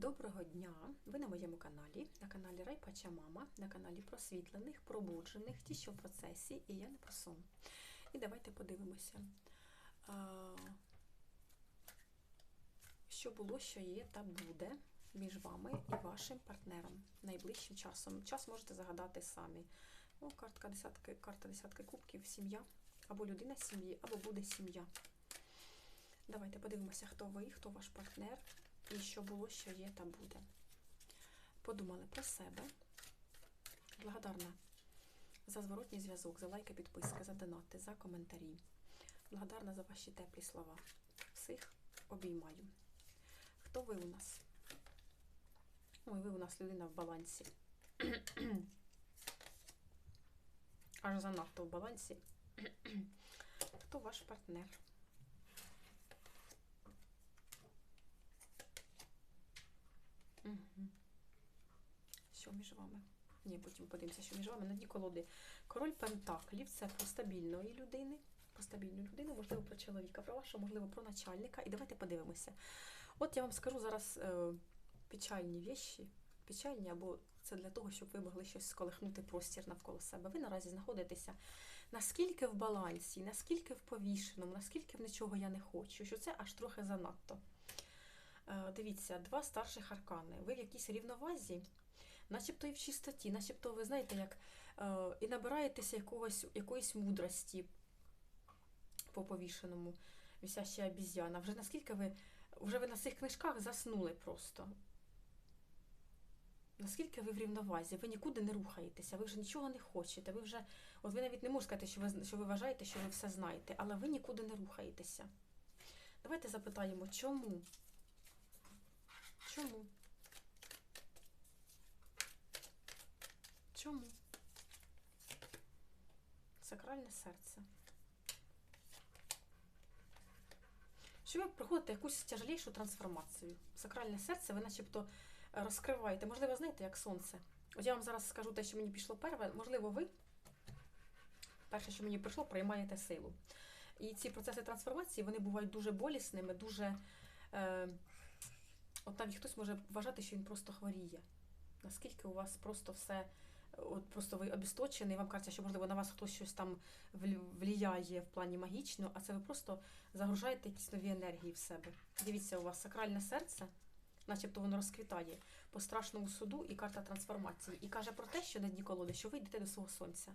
Доброго дня! Ви на моєму каналі, на каналі Райпача Мама, на каналі просвітлених, пробуджених, ті, що в процесі, і я не про сон. І давайте подивимося, що було, що є та буде між вами і вашим партнером найближчим часом. Час можете загадати самі. О, картка десятки, карта десятки кубків, сім'я, або людина сім'ї, або буде сім'я. Давайте подивимося, хто ви, хто ваш партнер. І що було, що є та буде. Подумали про себе. Благодарна за зворотній зв'язок, за лайки, підписки, за донати, за коментарі. Благодарна за ваші теплі слова. Всіх обіймаю. Хто ви у нас? Ой, ви у нас людина в балансі. Аж занадто в балансі. Хто ваш партнер? Що між вами? Ні, потім подивимося, що між вами на дні колоди. Король Пентаклів це про стабільної людини. Про стабільну людину, можливо, про чоловіка, про вашого, можливо, про начальника. І давайте подивимося. От я вам скажу зараз е, печальні віші, печальні, або це для того, щоб ви могли щось сколихнути простір навколо себе. Ви наразі знаходитеся наскільки в балансі, наскільки в повішеному, наскільки в нічого я не хочу, що це аж трохи занадто. Е, Дивіться, два старших аркани. Ви в якійсь рівновазі, начебто і в чистоті, начебто, ви знаєте, як е, і набираєтеся якогось, якоїсь мудрості по повішеному, висяща обіз'яна. Вже наскільки ви вже ви на цих книжках заснули просто. Наскільки ви в рівновазі, ви нікуди не рухаєтеся, ви вже нічого не хочете. Ви вже, от ви навіть не можете сказати, що ви, що ви вважаєте, що ви все знаєте, але ви нікуди не рухаєтеся. Давайте запитаємо, чому? Чому? Чому? Сакральне серце. Що ви проходите якусь тяжелішу трансформацію? Сакральне серце, ви начебто розкриваєте. Можливо, знаєте, як сонце. От я вам зараз скажу те, що мені пішло перше. Можливо, ви, перше, що мені прийшло, приймаєте силу. І ці процеси трансформації вони бувають дуже болісними, дуже. Е, От навіть хтось може вважати, що він просто хворіє. Наскільки у вас просто все, от просто ви обісточений, вам кажеться, що можливо на вас хтось щось там вліяє в плані магічно, а це ви просто загружаєте якісь нові енергії в себе. Дивіться, у вас сакральне серце, начебто воно розквітає по страшному суду і карта трансформації. І каже про те, що на дні колоди, що ви йдете до свого сонця.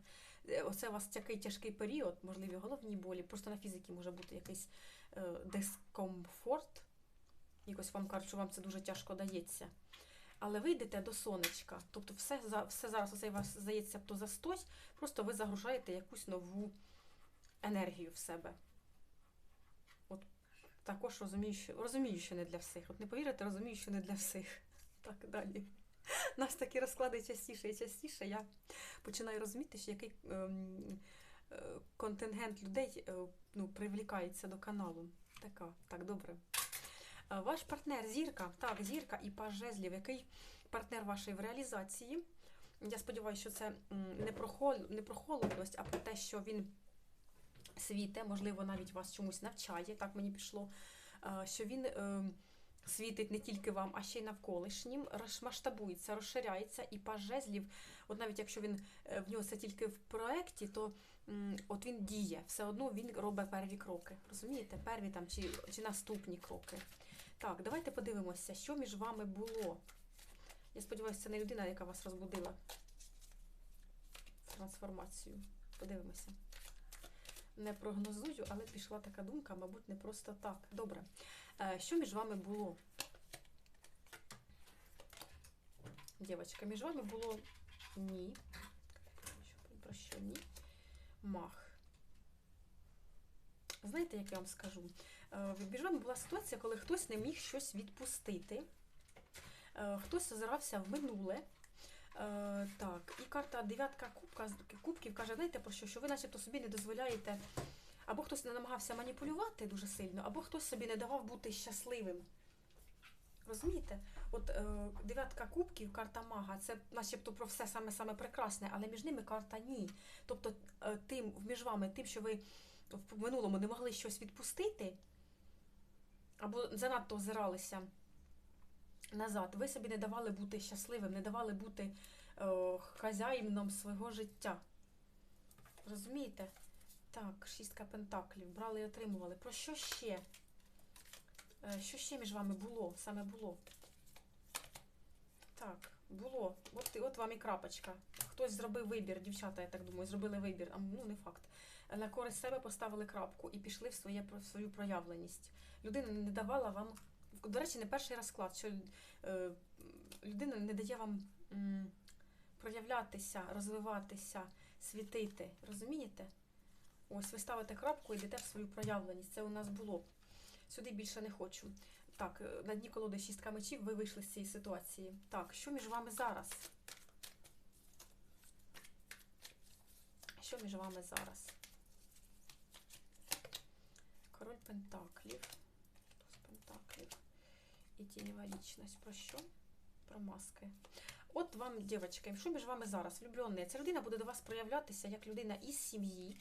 Е, Оце у вас такий тяжкий період, можливі головні болі, просто на фізиці може бути якийсь е, дискомфорт. Якось вам кажуть, що вам це дуже тяжко дається. Але ви йдете до сонечка. Тобто все все зараз оцей вас здається, то застой, просто ви загружаєте якусь нову енергію в себе. От також розумію, що розумію, що не для всіх. От не повірите, розумію, що не для всіх. Так, далі. Нас такі розклади частіше і частіше. Я починаю розуміти, що який ем, е, контингент людей е, ну, привлікається до каналу. Така, так, добре. Ваш партнер зірка, так, зірка і паж жезлів, який партнер вашої в реалізації. Я сподіваюся, що це не про, хол, не про холодність, а про те, що він світе, можливо, навіть вас чомусь навчає, так мені пішло, що він ем, світить не тільки вам, а ще й навколишнім, розмасштабується, розширяється, і паж жезлів, от навіть якщо він е, в нього це тільки в проєкті, то от він діє, все одно він робить перві кроки. Розумієте, перві там чи, чи наступні кроки. Так, давайте подивимося, що між вами було. Я сподіваюся, це не людина, яка вас розбудила трансформацію. Подивимося. Не прогнозую, але пішла така думка, мабуть, не просто так. Добре. Е, що між вами було? Дівчатка, між вами було ні. Про що ні? Мах. Знаєте, як я вам скажу? Е, між вами була ситуація, коли хтось не міг щось відпустити, е, хтось озирався в минуле. Е, так, і карта дев'ятка кубків каже, знаєте про що? Що ви начебто собі не дозволяєте, або хтось не намагався маніпулювати дуже сильно, або хтось собі не давав бути щасливим. Розумієте? От е, дев'ятка кубків, карта мага, це начебто про все саме-саме прекрасне, але між ними карта ні. Тобто е, тим, між вами, тим, що ви в минулому не могли щось відпустити, або занадто озиралися назад. Ви собі не давали бути щасливим, не давали бути е, хазяїном свого життя. Розумієте? Так, шістка пентаклів. Брали і отримували. Про що ще? Е, Що ще між вами було? Саме було? Так, було. От, от вам і крапочка. Хтось зробив вибір, дівчата, я так думаю, зробили вибір, а ну не факт. На користь себе поставили крапку і пішли в, своє, в свою проявленість. Людина не давала вам. До речі, не перший розклад, що е, людина не дає вам проявлятися, розвиватися, світити. Розумієте? Ось ви ставите крапку і йдете в свою проявленість. Це у нас було. Сюди більше не хочу. Так, е, на дні колоди шістка мечів ви вийшли з цієї ситуації. Так, що між вами зараз? Що між вами зараз? Король Пентаклів. Туз Пентаклів. І тіньова вічність. Про що? Про маски. От вам, дівчатки, що між вами зараз? Влюблені. Ця людина буде до вас проявлятися як людина із сім'ї,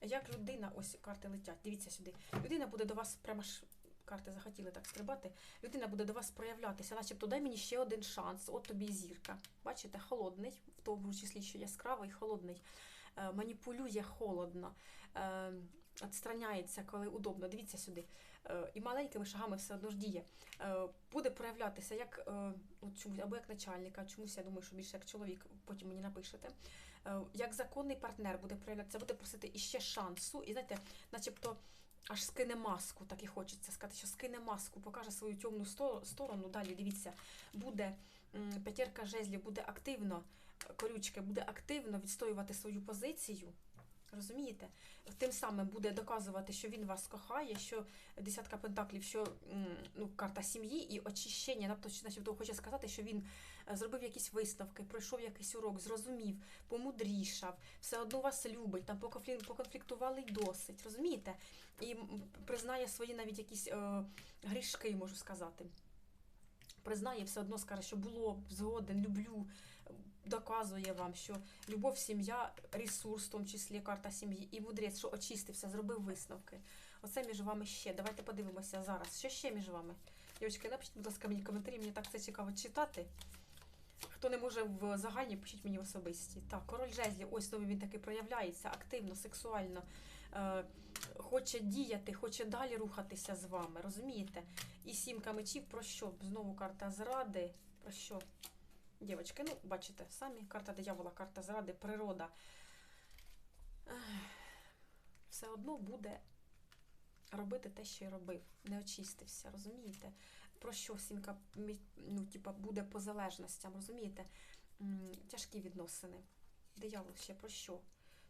як людина, ось карти летять, дивіться сюди. Людина буде до вас прямо ж. Карти захотіли так стрибати. Людина буде до вас проявлятися, начебто дай мені ще один шанс. От тобі зірка. Бачите, холодний, в тому числі, що яскравий, холодний, е, маніпулює холодно, е, відстраняється, коли удобно. Дивіться сюди. Е, і маленькими шагами все одно ж діє. Е, буде проявлятися як е, от чомусь, або як начальника, чомусь я думаю, що більше як чоловік, потім мені напишете. Як законний партнер буде проявлятися, буде просити іще шансу, і знаєте, начебто. Аж скине маску, так і хочеться сказати, що скине маску, покаже свою темну сторону. Далі дивіться, буде п'ятірка жезлів, буде активно, корючки, буде активно відстоювати свою позицію. Розумієте? Тим самим буде доказувати, що він вас кохає, що десятка пентаклів, що ну, карта сім'ї і очищення, тобто, начебто хоче сказати, що він е, зробив якісь висновки, пройшов якийсь урок, зрозумів, помудрішав, все одно вас любить, там поконфліктували й досить, розумієте? І признає свої навіть якісь е, грішки, можу сказати. Признає, все одно скаже, що було згоден, люблю, доказує вам, що любов, сім'я, ресурс, в тому числі карта сім'ї, і мудрець, що очистився, зробив висновки. Оце між вами ще. Давайте подивимося зараз. Що ще між вами? Дівчатки, напишіть, будь ласка, мені коментарі, мені так це цікаво читати. Хто не може в загальні, пишіть мені особисті. Так, король жезлів, ось знову він таки проявляється активно, сексуально. Е, хоче діяти, хоче далі рухатися з вами, розумієте? І сімка мечів про що? Знову карта зради. Про що? Дівчатки, ну, бачите, самі карта диявола, карта зради, природа. Все одно буде робити те, що й робив. Не очистився, розумієте? Про що сімка ну, типа, буде по залежностям, розумієте? Тяжкі відносини. Диявол ще про що?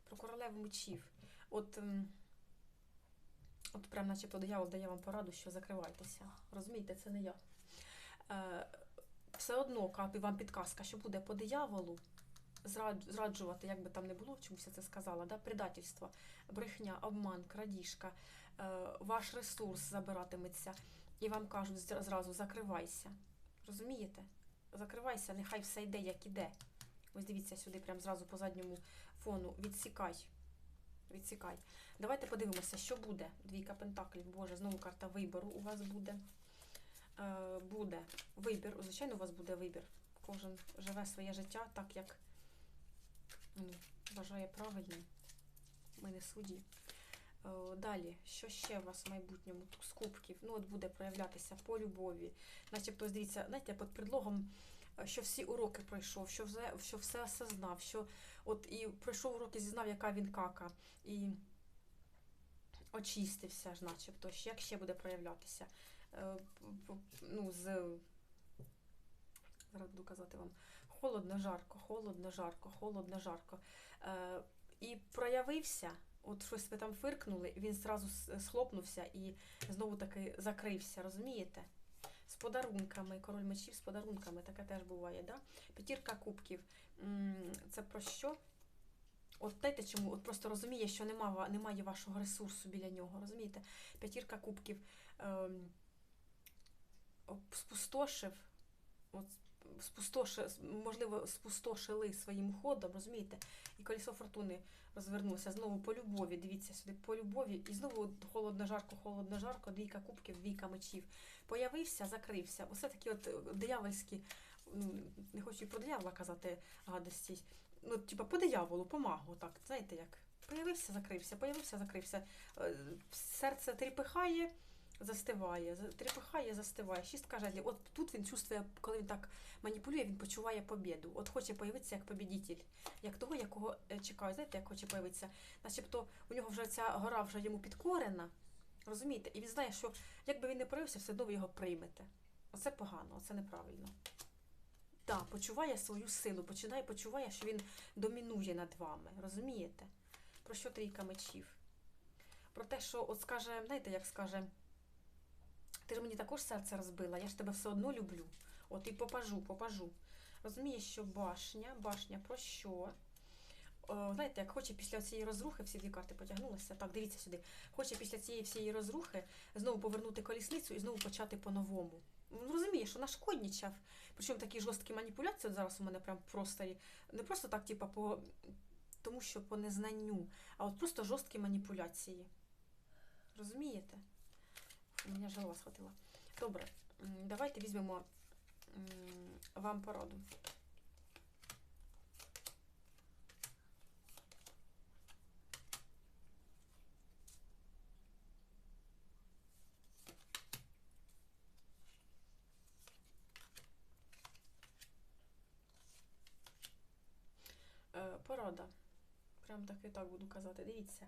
Про королеву мечів. От, от прям начебто диявол дає вам пораду, що закривайтеся. Розумієте, це не я. Все одно вам підказка, що буде по дияволу зраджувати, як би там не було, чомусь я це сказала, да? предательство, брехня, обман, крадіжка, е, ваш ресурс забиратиметься, і вам кажуть зразу закривайся. Розумієте? Закривайся, нехай все йде, як іде. Ось дивіться сюди, прям зразу по задньому фону. Відсікай. Відсікай. Давайте подивимося, що буде. Двійка пентаклів. Боже, знову карта вибору у вас буде. Е, буде вибір. Звичайно, у вас буде вибір. Кожен живе своє життя так, як ну, вважає правильним. Ми не судді. Е, Далі, що ще у вас в майбутньому? Туз кубків. Ну, от буде проявлятися по любові. Начебто, дивіться, знаєте, під предлогом, е, що всі уроки пройшов, що все, що все осознав, що от і пройшов уроки, зізнав, яка він кака. І очистився ж, начебто. Як ще буде проявлятися? Е, Ну, з... Зараз буду казати вам. Холодно, жарко, холодно, жарко, холодно, жарко. Е, і проявився, от щось ви там фиркнули, він зразу схлопнувся і знову таки закрився, розумієте? З подарунками, король мечів з подарунками, таке теж буває, да? П'ятірка кубків. Це про що? От знаєте чому? От просто розуміє, що нема, ва- немає вашого ресурсу біля нього, розумієте? П'ятірка кубків об- спустошив, от, спустоши, можливо, спустошили своїм ходом, розумієте? І колесо фортуни розвернулося знову по любові. Дивіться сюди, по любові, і знову холодно, жарко, холодно, жарко, двійка кубків, двійка мечів. Появився, закрився. Оце такі от е, диявольські, не хочу і про диявола казати гадості. Ну, типа по дияволу, по магу, так, знаєте як? Появився, закрився, появився, закрився. Е, Серце тріпихає, застиває, за- тріпихає, застиває. Шістка жезлів. От тут він чувствує, коли він так маніпулює, він почуває побіду. От хоче появитися як побідітель, як того, якого е, чекає. Знаєте, як хоче появитися? Начебто у нього вже ця гора вже йому підкорена. Розумієте? І він знає, що як би він не проявився, все одно ви його приймете. Оце погано, оце неправильно. Так, почуває свою силу, починає, почуває, що він домінує над вами. Розумієте? Про що трійка мечів? Про те, що от скаже, знаєте, як скаже, ти ж мені також серце розбила, я ж тебе все одно люблю. От і попажу, попажу. Розумієш, що башня, башня про що? О, знаєте, як хоче після цієї розрухи, всі дві карти потягнулися. Так, дивіться сюди. Хоче після цієї всієї розрухи знову повернути колісницю і знову почати по-новому. Ну, Розуміє, що нашкоднічав. Причому такі жорсткі маніпуляції от зараз у мене прям в просторі. Не просто так, типа, по тому, що по незнанню, а от просто жорсткі маніпуляції. Розумієте? У мене ж голова. Добре, давайте візьмемо вам пораду. Е, Порада. Прям так і так буду казати. Дивіться.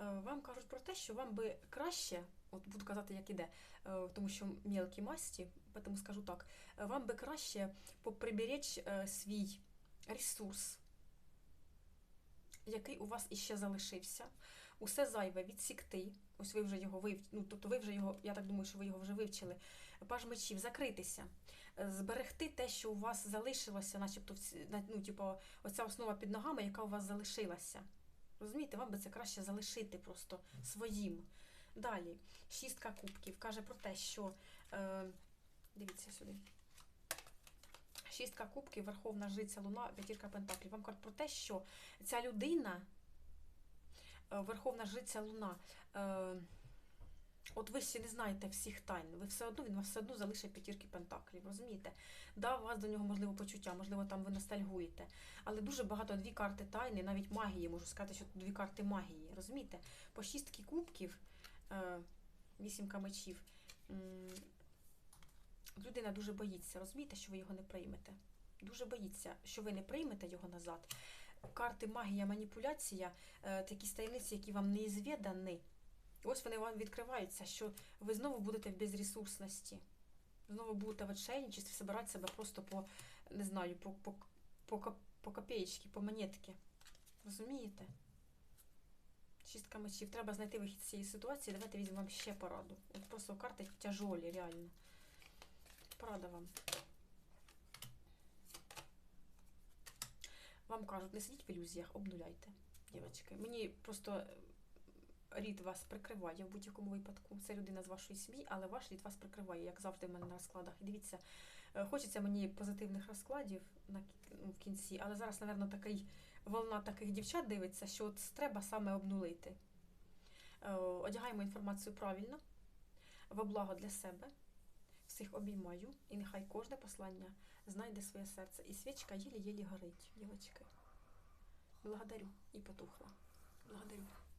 Е, Вам кажуть про те, що вам би краще, от буду казати, як іде, е, тому що мелкі масті, тому скажу так, е, вам би краще поприберечь е, свій ресурс, який у вас іще залишився, усе зайве відсікти. Ось ви вже його вив... ну, тобто ви вже його, я так думаю, що ви його вже вивчили. Паж мечів, закритися, зберегти те, що у вас залишилося, начебто, ну, типу, оця основа під ногами, яка у вас залишилася. Розумієте, вам би це краще залишити просто своїм. Далі, шістка кубків каже про те, що. Е, дивіться сюди. Шістка кубків, Верховна Жриця Луна, п'ятірка Пентаклів. Вам кажуть про те, що ця людина, е, Верховна Жриця Луна, е, от ви ще не знаєте всіх тайн, ви все одно, він вас все одно залишить п'ятірки Пентаклів, розумієте? Да, у вас до нього можливо почуття, можливо, там ви ностальгуєте. Але дуже багато дві карти тайни, навіть магії, можу сказати, що дві карти магії. Розумієте? По шістки кубків, вісімка мечів. Людина дуже боїться, розумієте, що ви його не приймете. Дуже боїться, що ви не приймете його назад. Карти магія, маніпуляція, е, такі таємниці, які вам не звідані. Ось вони вам відкриваються, що ви знову будете в безресурсності. Знову будете в отчаянничестві, собирати себе просто по, не знаю, по, по, по, по копеечки, по монетки. Розумієте? Шістка мечів. Треба знайти вихід з цієї ситуації. Давайте візьмемо вам ще пораду. От просто карти тяжолі, реально. Порада вам. Вам кажуть, не сидіть в ілюзіях, обнуляйте, дівчатки. Мені просто е, рід вас прикриває в будь-якому випадку. Це людина з вашої сім'ї, але ваш рід вас прикриває, як завжди в мене на розкладах. І дивіться, е, хочеться мені позитивних розкладів ну, в кінці, але зараз, напевно, такий волна таких дівчат дивиться, що от треба саме обнулити. Е, Одягаємо інформацію правильно, во благо для себе. Всіх обіймаю, і нехай кожне послання знайде своє серце. І свічка єлі-єлі горить, дівочки. Благодарю і потухла. Благодарю.